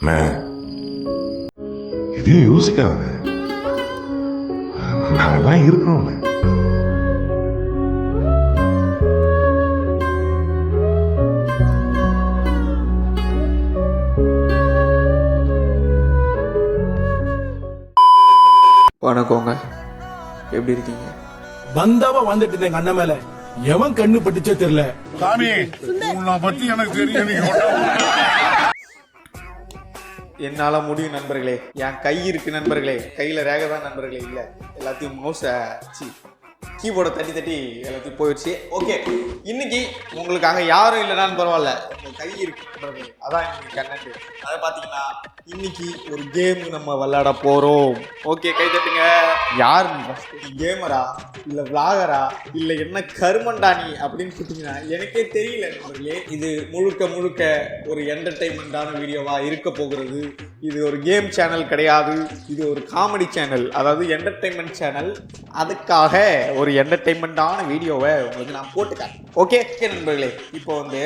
அண்ணே எதையும் யோசிக்காதண்ணே நாங்கெல்லாம் இருக்கிறோம்ண்ணே வணக்கங்க. எப்படி இருக்கீங்க? வந்தவ வந்துட்டு எங்க அண்ணன் மேல. எவன் கண்ணு பட்டுச்சோ தெரியல. சாமி உன்னை பத்தி எனக்கு தெரியும் என்னால் முடியும் நண்பர்களே. என் கை இருக்கு நண்பர்களே. கையில் ரேகை தான் நண்பர்களே. இல்லை எல்லாத்தையும் மவுஸ சி. கீபோர்டை தட்டி தட்டி எல்லாத்துக்கும் போயிடுச்சு. ஓகே இன்னைக்கு உங்களுக்காக யாரும் இல்லைனாலும் பரவாயில்ல. கை இருக்குன்றது அதான் இன்னைக்கு கண்ணட்டு அதை பார்த்தீங்கன்னா இன்னைக்கு ஒரு கேம் நம்ம விளையாட போகிறோம் ஓகே கை தட்டுங்க. யார் கேமரா இல்லை விளாகரா இல்லை என்ன கருமண்டா அப்படின்னு சொல்லிட்டீங்கன்னா எனக்கே தெரியல நண்பர்களே. இது முழுக்க முழுக்க ஒரு என்டர்டைன்மெண்டான வீடியோவாக இருக்க போகிறது. இது ஒரு கேம் சேனல் கிடையாது. இது ஒரு காமெடி சேனல் அதாவது என்டர்டைன்மெண்ட் சேனல் அதுக்காக ஒரு என்டர்டெயின்மெண்ட்டான வீடியோவை உங்களுக்கு நான் போட்டுக்கேன் ஓகே நண்பர்களே இப்போ வந்து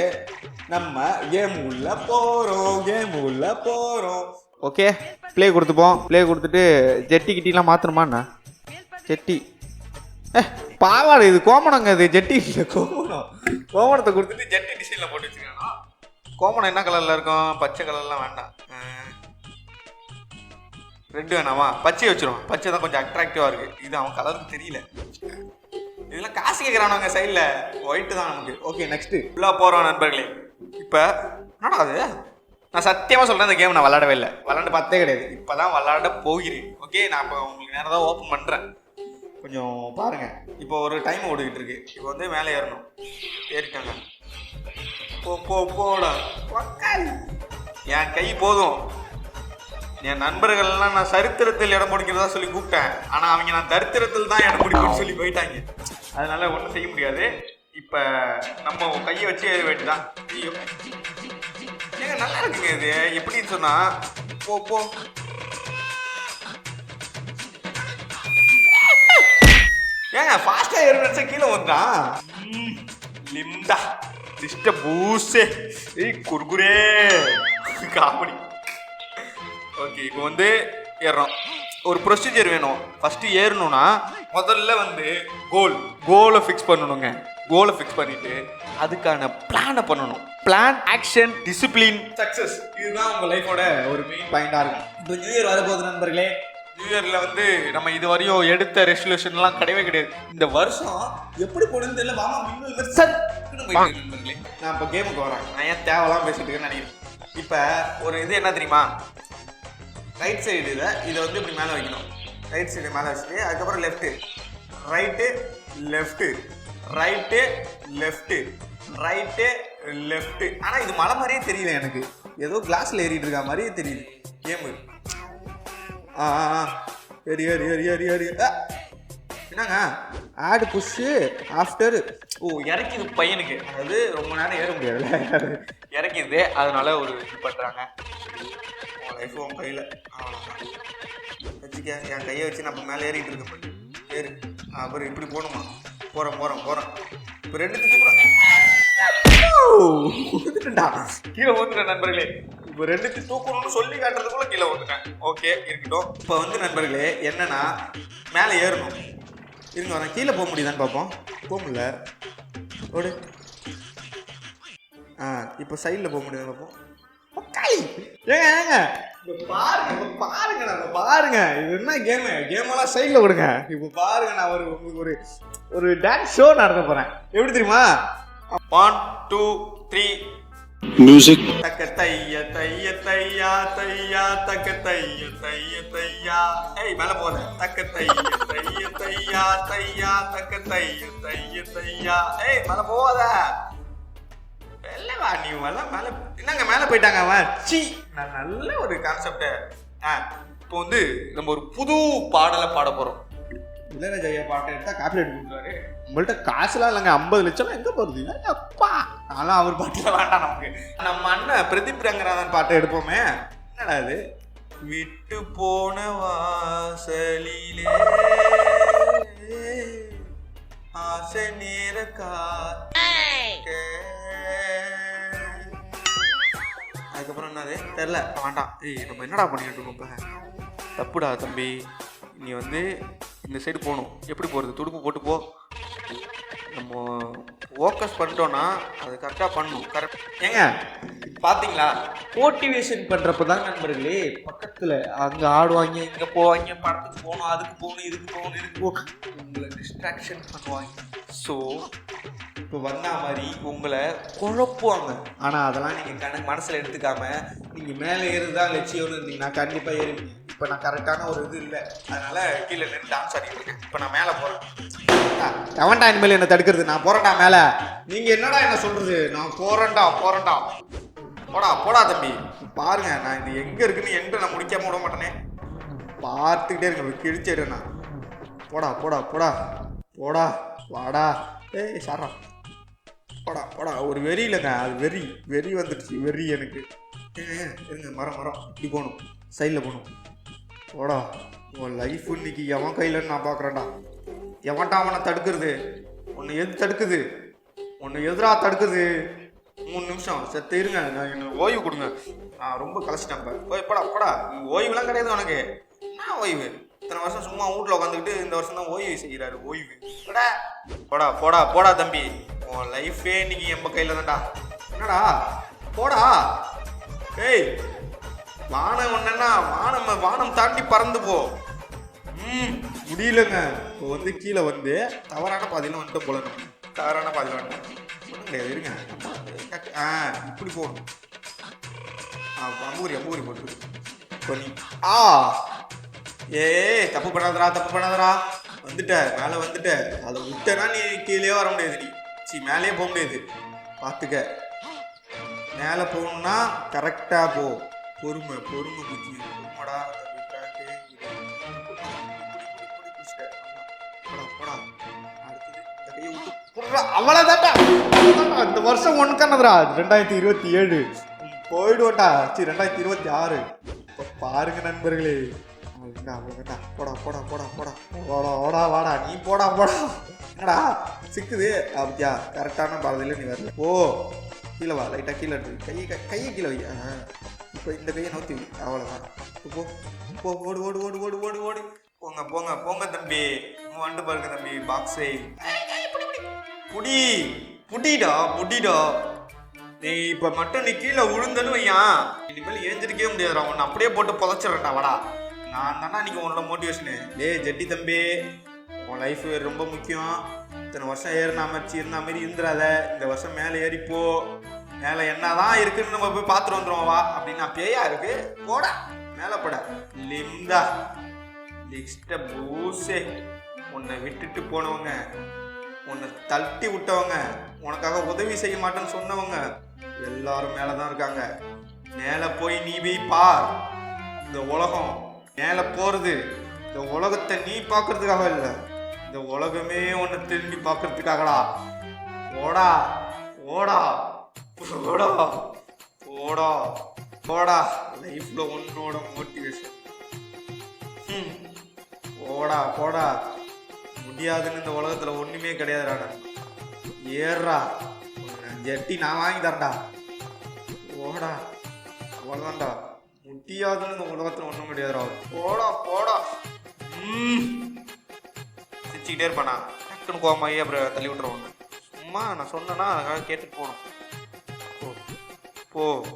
நம்ம கேம் உள்ள போகிறோம் கேம் உள்ள போகிறோம் ஓகே ப்ளே கொடுத்துப்போம். ப்ளே கொடுத்துட்டு ஜெட்டி கிட்டிலாம் மாற்றணுமாண்ணா ஜெட்டி. ஏ பாவாடை இது கோமணங்க இது ஜெட்டி இல்லை கோமணம். கோமணத்தை கொடுத்துட்டு ஜெட்டி டிசைனில் போட்டு வச்சுக்கோங்க. கோமணம் என்ன கலரில் இருக்கும்? பச்சை கலர்லாம் வேண்டாம். ரெட்டு வேணாமா? பச்சை வச்சிருவோம். பச்சை தான் கொஞ்சம் அட்ராக்டிவாக இருக்குது இது அவன் கலருக்கு தெரியல. இதெல்லாம் காசு கேட்குறானுங்க சைடில் ஒயிட்டு தான் நமக்கு. ஓகே நெக்ஸ்ட்டு ஃபுல்லாக போகிறோம் நண்பர்களே. இப்போ என்னடா அது? நான் சத்தியமாக சொல்கிறேன் இந்த கேம் நான் விளாடவே இல்லை. விளாண்டு பார்த்தே கிடையாது. இப்போ தான் விளாட போகிறேன். ஓகே நான் இப்போ உங்களுக்கு நேரம் தான் ஓப்பன் பண்ணுறேன் கொஞ்சம் பாருங்கள் இப்போ ஒரு டைம் ஓடிக்கிட்டு இருக்கு. இப்போ வந்து மேலே ஏறணும். ஏறிட்டாங்க. போ போ போடா. என் கை போதும். என் நண்பர்கள்லாம் நான் சரித்திரத்தில் இடம் பிடிக்கிறதா சொல்லி கூப்பிட்டேன். ஆனால் அவங்க நான் தரித்திரத்தில் தான் இடம் பிடிக்கணும்னு சொல்லி போயிட்டாங்க. அதனால ஒன்றும் செய்ய முடியாது. இப்போ நம்ம கையை வச்சு ஏற வேண்டியதான் ஐயோ. ஏங்க நல்லா இருக்குங்க இது. எப்படின்னு சொன்னா போ போ. ஏங்க ஃபாஸ்ட்டாக ஏற நினைச்சா கீழே வந்தான் லிம்டா லிஸ்ட பூசே. ஏய் குர்குரே காமெடி. ஓகே இப்போ வந்து ஏறுறோம். ஒரு ப்ரொசீஜர் வேணும். ஃபஸ்ட்டு ஏறணும்னா முதல்ல வந்து கோல் கோலை ஃபிக்ஸ் பண்ணணுங்க. கோலை ஃபிக்ஸ் பண்ணிட்டு அதுக்கான பிளானை பண்ணணும். பிளான் ஆக்ஷன் டிசிப்ளின் சக்ஸஸ் இதுதான் உங்க லைஃபோட ஒரு மெயின் பாயிண்டா இருக்கும். இப்போ நியூ இயர் வரப்போகுது நண்பர்களே. நியூ இயர்ல வந்து நம்ம இது வரையும் எடுத்த ரெசல்யூஷன்லாம் கிடையவே கிடையாது. இந்த வருஷம் எப்படி போடுன்னு தெரியல. மாமா மின்னல் இருக்கு நண்பர்களே. நான் இப்போ கேமுக்கு வரேன் நான் ஏன் தேவைலாம் பேசிட்டு இருக்கேன்னு நினைக்கிறேன். இப்போ ஒரு இது என்ன தெரியுமா? ரைட் சைடு இதை இதை வந்து இப்படி மேலே வைக்கணும். ரைட் சைடு மேலே வச்சுட்டு அதுக்கப்புறம் left right left. Right left. Right left. ஆனால் இது மலை மாதிரியே தெரியல எனக்கு. ஏதோ கிளாஸில் ஏறிட்டு இருக்கா மாதிரியே தெரியுது. கேமு. ஆ ஆ ஆ. ஏறி ஏறி ஏறி ஏறி ஏறி. என்னங்க? ஆடு புஷ்ஷு ஆஃப்டர் ஓ இறக்கிது பையனுக்கு. அதாவது ரொம்ப நேரம் ஏற முடியாதுல்ல. இறக்கிது. அதனால ஒரு இது பண்ணுறாங்க உன் லைஃப் உன் கையில். வச்சுக்க என் கையை வச்சு நான் மேலே ஏறிட்டு இருக்க மாட்டேன் ஏறு. அப்புறம் இப்படி போகணுமா? போகிறேன் போகிறேன் போகிறேன் இப்போ ரெண்டு திட்டு கூட ஊத்துட்டேன்டா. கீழே ஊத்துட்டேன் நண்பர்களே. இப்போ ரெண்டுத்து தூக்கணும்னு சொல்லி காட்டுறதுக்குள்ள கீழே ஊத்துட்டேன் ஓகே இருக்கட்டும். இப்போ வந்து நண்பர்களே என்னன்னா மேலே ஏறணும். இருங்க வரேன் கீழே போக முடியுதான்னு பார்ப்போம். போக முடியல. ஓடு. ஆ இப்போ சைடில் போக முடியுது பார்ப்போம். ஏங்க ஏங்க! இப்போ பாருங்க இப்போ பாருங்க நான் பாருங்க. இது என்ன கேமு கேமெல்லாம் சைடில் விடுங்க இப்போ பாருங்க நான் ஒரு உங்களுக்கு ஒரு ஒரு டான்ஸ் ஷோ நடத்த போகிறேன் எப்படி தெரியுமா? ஒன் டூ த்ரீ மியூசிக் தக்க தைய தைய தையா தையா தக்க தைய தைய தையா. ஏய் மேல போத தக்க தைய தைய தையா தையா தக்க தைய தைய தையா. ஏய் மேல போவாத வெள்ளவா நீ மேலே மேலே என்னங்க மேலே போயிட்டாங்க அவன்? சி நான் நல்ல ஒரு கான்செப்டை ஆ இப்போ வந்து நம்ம ஒரு புது பாடலை பாட போகிறோம் இளையராஜா ஐயா பாட்டை எடுத்தால் காப்பிரைட் கொடுத்துருவாரு. உங்கள்கிட்ட காசுலாம் இல்லைங்க ஐம்பது லட்சம் எங்கே போகிறது அப்பா. அதெல்லாம் அவர் பாட்டில் வேண்டாம் நமக்கு. நம்ம அண்ணன் பிரதீப் ரங்கநாதன் பாட்டை எடுப்போமே. என்னடா அது விட்டு போன வாசலிலே ஆசை நேர காக்க அதுக்கப்புறம் என்னது? தெரில வேண்டாம். ஏய் நம்ம என்னடா பண்ணிட்டு இருக்கோம் இப்போ தப்புடா தம்பி. நீ வந்து இந்த சைடு போகணும். எப்படி போகிறது துடுப்பு போட்டு போ. நம்ம ஃபோக்கஸ் பண்ணிட்டோன்னா அது கரெக்டாக பண்ணணும் கரெக்ட் ஏங்க பார்த்தீங்களா மோட்டிவேஷன் பண்ணுறப்ப தான் நண்பர்களே பக்கத்தில் அங்கே ஆடுவாங்க இங்கே போவாங்க படத்துக்கு போகணும் அதுக்கு போகணும் இதுக்கு போகணும் இதுக்கு போகணும். உங்களை டிஸ்ட்ராக்ஷன் பண்ணுவாங்க. ஸோ இப்போ வந்தா மாதிரி உங்களை குழப்புவாங்க. ஆனால் அதெல்லாம் நீங்கள் கணக்கு மனசில் எடுத்துக்காம நீங்கள் மேலே ஏறுதா லட்சியம்னு இருந்தீங்கன்னா கண்டிப்பாக ஏறுவீங்க. இப்போ நான் கரெக்டான ஒரு இது இல்லை. அதனால கீழே நின்று டான்ஸ் இருக்கேன். இப்போ நான் மேலே போகிறேன் எவன்டா இனிமேல் என்ன தடுக்கிறது? நான் போகிறேன்டா மேலே. நீங்கள் என்னடா என்ன சொல்கிறது நான் போகிறேன்டா போகிறேன்டா போடா போடா தம்பி. பாருங்க நான் இது எங்கே இருக்குன்னு என்கிட்ட நான் முடிக்காம விட மாட்டேனே. பார்த்துக்கிட்டே இருக்க கிழிச்சிடுறேன் நான். போடா போடா போடா. போடா வாடா. ஏய் சாரா போடா போடா ஒரு வெறி இல்லைங்க அது வெறி வெறி வந்துடுச்சு வெறி எனக்கு. இருங்க மரம் மரம். இப்படி போகணும். சைடில் போகணும். போடா உன் லைஃப் இன்னைக்கு எவன் கையிலன்னு நான் பார்க்குறேன்டா? எவன்டா அவனை தடுக்கிறது? ஒன்று எது தடுக்குது? ஒன்று எதிராக தடுக்குது? மூணு நிமிஷம். செத்து இருங்க நான் எனக்கு ஓய்வு கொடுங்க. நான் ரொம்ப கலைச்சிட்டேன் இப்போ போடா போடா. ஓய்வுலாம் கிடையாது உனக்கு. என்ன ஓய்வு? இத்தனை வருஷம் சும்மா வீட்டில் உட்காந்துக்கிட்டு இந்த வருஷம் தான் ஓய்வு செய்கிறாரு ஓய்வு. போடா. போடா போடா போடா தம்பி. உன் லைஃபே இன்னைக்கு எம்ப கையில் தான்டா. என்னடா? போடா. ஏய் வானம் ஒன்றுன்னா வானம் வானம் தாண்டி பறந்து போ. ம் முடியலங்க. இப்போ வந்து கீழே வந்து தவறான பாதையில் வந்துட்டு போல. தவறான பாதையில் வந்துட்டோம் ஒன்றும் கிடையாது இருங்க. ஆ இப்படி போகணும். ஆ அம்பூரி அம்பூரி போட்டு. ஆ. ஏய் தப்பு பண்ணாதடா தப்பு பண்ணாதடா. வந்துட்ட மேலே வந்துட்ட அதை விட்டனா நீ கீழே வர முடியாது நீ சி மேலேயே போக முடியாது. பார்த்துக்க. மேலே போகணும்னா கரெக்டாக போ. பொறுமை பொறுமை முக்கியம் பொறுமடா தம்பி, போடா, இந்த இந்த வருஷம் ஒன்றுக்கானதுடா ரெண்டாயிரத்தி இருபத்தி ஏழு. போயிடுவோட்டா சரி ரெண்டாயிரத்தி இருபத்தி ஆறு. இப்போ பாருங்க நண்பர்களே. அவ்வளவுதான்டா, அவ்வளவுதான்டா. போடா போடா போடா போடா. போடா ஓடா வாடா நீ போடா போடா. என்னடா சிக்குது. அப்படியா கரெக்டான பாதையில் நீ வரல. ஓ கீழே வா லைட்டாக கீழே எடுத்து கையை கை- கையை கீழே வை. ஆ. இப்போ இந்த கையை நோத்தி வை. அவ்வளோதான் இப்போ போ. போ ஓடு ஓடு ஓடு ஓடு ஓடு ஓடு. போங்க போங்க போங்க தம்பி. உங்கள் வந்துட்டு பாருங்க தம்பி பாக்ஸை புடி புடிடா புடிடா. நீ இப்போ மட்டும் நீ கீழே விழுந்தன்னு வையான். இனிமேல் ஏஞ்சிருக்கவே முடியாதுடா உன்னை அப்படியே போட்டு புதைச்சிடுறேன்டா வாடா. நான் தானே அன்றைக்கி உன்னோட மோட்டிவேஷனு டேய் ஜெட்டி தம்பி உன் லைஃப் ரொம்ப முக்கியம். இத்தனை வருஷம் ஏறின அமைச்சி இருந்த மாதிரி இருந்துடாத. இந்த வருஷம் மேலே ஏறிப்போ மேலே என்னதான் இருக்குன்னு நம்ம போய் பார்த்துட்டு வந்துடுவோம் வா. அப்படின்னா பேயா இருக்கு. போட. மேலே போட. லிம்தா நெக்ஸ்ட பூசே. உன்னை விட்டுட்டு போனவங்க உன்னை தட்டி விட்டவங்க உனக்காக உதவி செய்ய மாட்டேன்னு சொன்னவங்க எல்லாரும் மேலே தான் இருக்காங்க. மேலே போய் நீ போய் பார். இந்த உலகம் மேலே போகிறது இந்த உலகத்தை நீ பார்க்கறதுக்காக இல்லை. இந்த உலகமே உன்னை திரும்பி பார்க்கறதுக்காகடா. ஓடா ஓடா ஓடா ஓடா ஓடா. லைஃப்பில் உன்னோட மோட்டிவேஷன் ம் ஓடா போடா. முடியாதுன்னு இந்த உலகத்தில் ஒன்றுமே கிடையாதுடா ஏறா ஜெட்டி நான் வாங்கி தரேன்டா. ஓடா. அவ்வளோதான்டா முடியாதுன்னு இந்த உலகத்துல ஒன்றும் கிடையாதுடா போடா போடா. சிரிச்சுக்கிட்டே இருப்பானா? டக்குன்னு கோமாயி அப்புறம் தள்ளி விட்டுருவாங்க சும்மா நான் சொன்னேன்னா அதுக்காக கேட்டுட்டு போகணும். போ.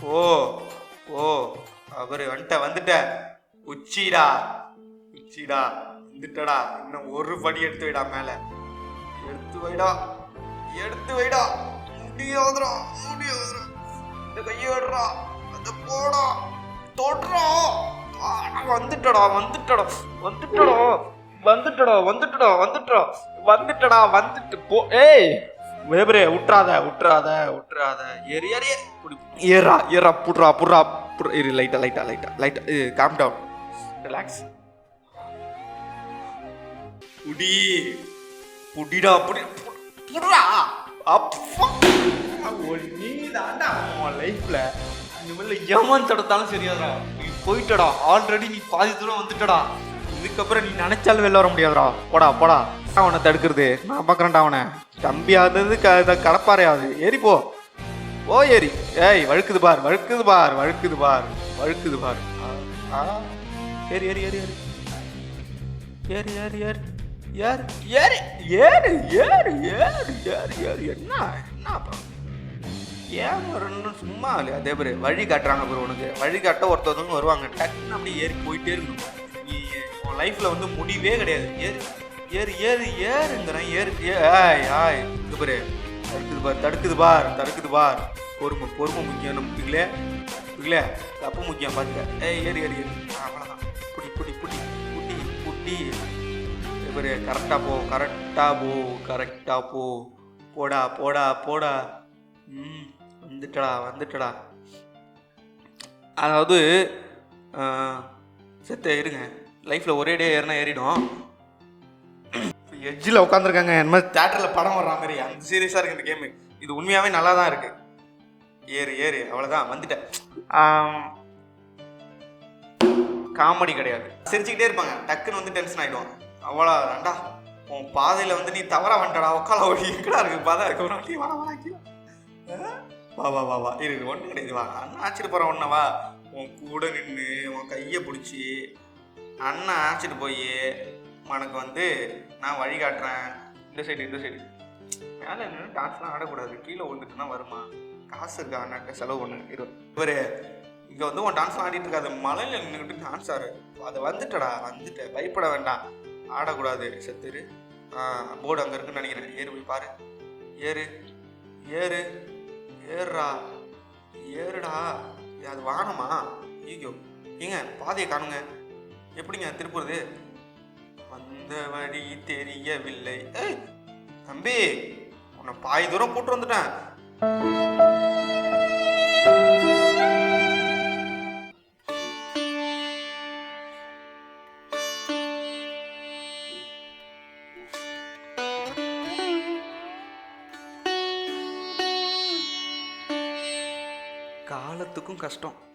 போ. போ. அவரு வந்துட்ட வந்துட்ட. உச்சிடா. உச்சிடா. வந்துட்டடா. இன்னும் ஒரு படி எடுத்து வைடா மேல. எடுத்து வைடா. எடுத்து வைடா. முடியாதுடா முடியாதுடா இந்த கையை விடுறா அந்த போடா. தொடுறா. வந்துட்டடா வந்துட்டடா வந்துட்டடா வந்துட்டடா வந்துட்டடா வந்துட்டடா வந்துட்டடா வந்துட்டு போ ஏய். வேபரே விட்றாத விட்றாத விட்றாத ஏறி ஏறி ஏறி. ஏறா ஏறா புட்றா புட்றா புட்றா. இரு லைட்டா லைட்டா லைட்டா லைட்டா காம் டவுன் ரிலாக்ஸ் புடி புடிடா புடி புட்றா. அப்பா. நீ தாண்டா உன் லைஃப்ல இனிமேல் ஏமாந்து தடுத்தாலும் சரியாதா நீ போயிட்டடா. ஆல்ரெடி நீ பாதி தூரம் வந்துட்டடா. இதுக்கப்புறம் நீ நினைச்சாலும் வெளில வர முடியாதுடா. போடா போடா. அவனை தடுக்கிறது. நான் பார்க்குறேன்டா அவனை. தம்பி ஆகுது க கடப்பாறையாது ஏறி போ. ஓ ஏறி. ஏய் வழுக்குது பார் வழுக்குது பார் வழுக்குது பார் வழுக்குது பார். ஏறி ஏறி ஏறி ஏறி. ஏறு ஏறு ஏறு. ஏறு ஏறு ஏறு ஏறு ஏறு ஏறு ஏறு. என்ன என்ன? அப்புறம் ஏன் வரணும்னு சும்மா இல்லையா அதே மாதிரி வழி காட்டுறாங்க ப்ரோ உனக்கு. வழி காட்ட ஒருத்தவங்க வருவாங்க. டக்குன்னு அப்படியே ஏறி போயிட்டே இருக்கணும் நீ உன் லைஃப்பில் வந்து முடிவே கிடையாது. ஏறு ஏறு ஏறு ஏறுங்கிறேன். ஏறு ஏ ஆய் ஆய். இது பாரு. தடுக்குது பார் தடுக்குது பார் தடுக்குது பார். பொறுமை பொறுமை முக்கியம். நம்ம இல்லையா தப்பு முக்கியம் பார்த்துக்க ஏய் ஏறி ஏறி ஏறி. அவ்வளோதான் புடி புடி புடி புடி புடி இவரு கரெக்டாக போ கரெக்டாக போ கரெக்டாக போ. போடா போடா போடா. ம். வந்துட்டடா வந்துட்டடா. அதாவது செத்த இருங்க. லைஃப்பில் ஒரே டே ஏறினா ஏறிடும். எட்ஜில் உட்காந்துருக்காங்க என்ன மாதிரி தேட்டரில் படம் வர்ற மாதிரி அந்த சீரியஸாக இருக்குது இந்த கேமு இது உண்மையாகவே நல்லா தான் இருக்குது ஏறு ஏறு அவ்வளோதான் வந்துட்டேன். காமெடி கிடையாது. சிரிச்சுக்கிட்டே இருப்பாங்க. டக்குன்னு வந்து டென்ஷன் ஆகிடுவாங்க அவ்வளோ ரெண்டா உன் பாதையில் வந்து நீ தவறா வந்துட்டடா. உக்கால ஓடி எங்கடா இருக்கு? பாதை இருக்கு. வா வா வா வா. இரு ஒன்றும் கிடையாது வா. அண்ணன் அழைச்சிட்டு போகிறேன் ஒன்றை வா. உன் கூட நின்று உன் கையை பிடிச்சி அண்ணன் அழைச்சிட்டு போய் உனக்கு வந்து நான் வழி காட்டுறேன். இந்த சைடு இந்த சைடு மேலே நின்று டான்ஸ்லாம் ஆடக்கூடாது. கீழே விழுந்துட்டுனா வருமா? காசு இருக்கா அண்ணாட்ட? செலவு பண்ணு. இரு. இவர் இங்கே வந்து உன் டான்ஸ்லாம் ஆடிட்டு இருக்காது. மலையில் நின்றுக்கிட்டு டான்ஸ் ஆடு. அதை வந்துட்டடா வந்துட்ட. பயப்பட வேண்டாம். ஆடக்கூடாது. செத்துரு. போர்டு அங்கே இருக்குன்னு நினைக்கிறேன். ஏறு போய் பாரு. ஏறு. ஏறு. ஏறுடா. ஏறுடா அது வானமா ஐயோ ஏங்க பாதையை காணுங்க. எப்படிங்க திருப்புறது? வந்த வழி தெரியவில்லை. ஏய் தம்பி உன்னை பாய் தூரம் கூட்டு வந்துட்டேன். எல்லாருக்கும் கஷ்டம்.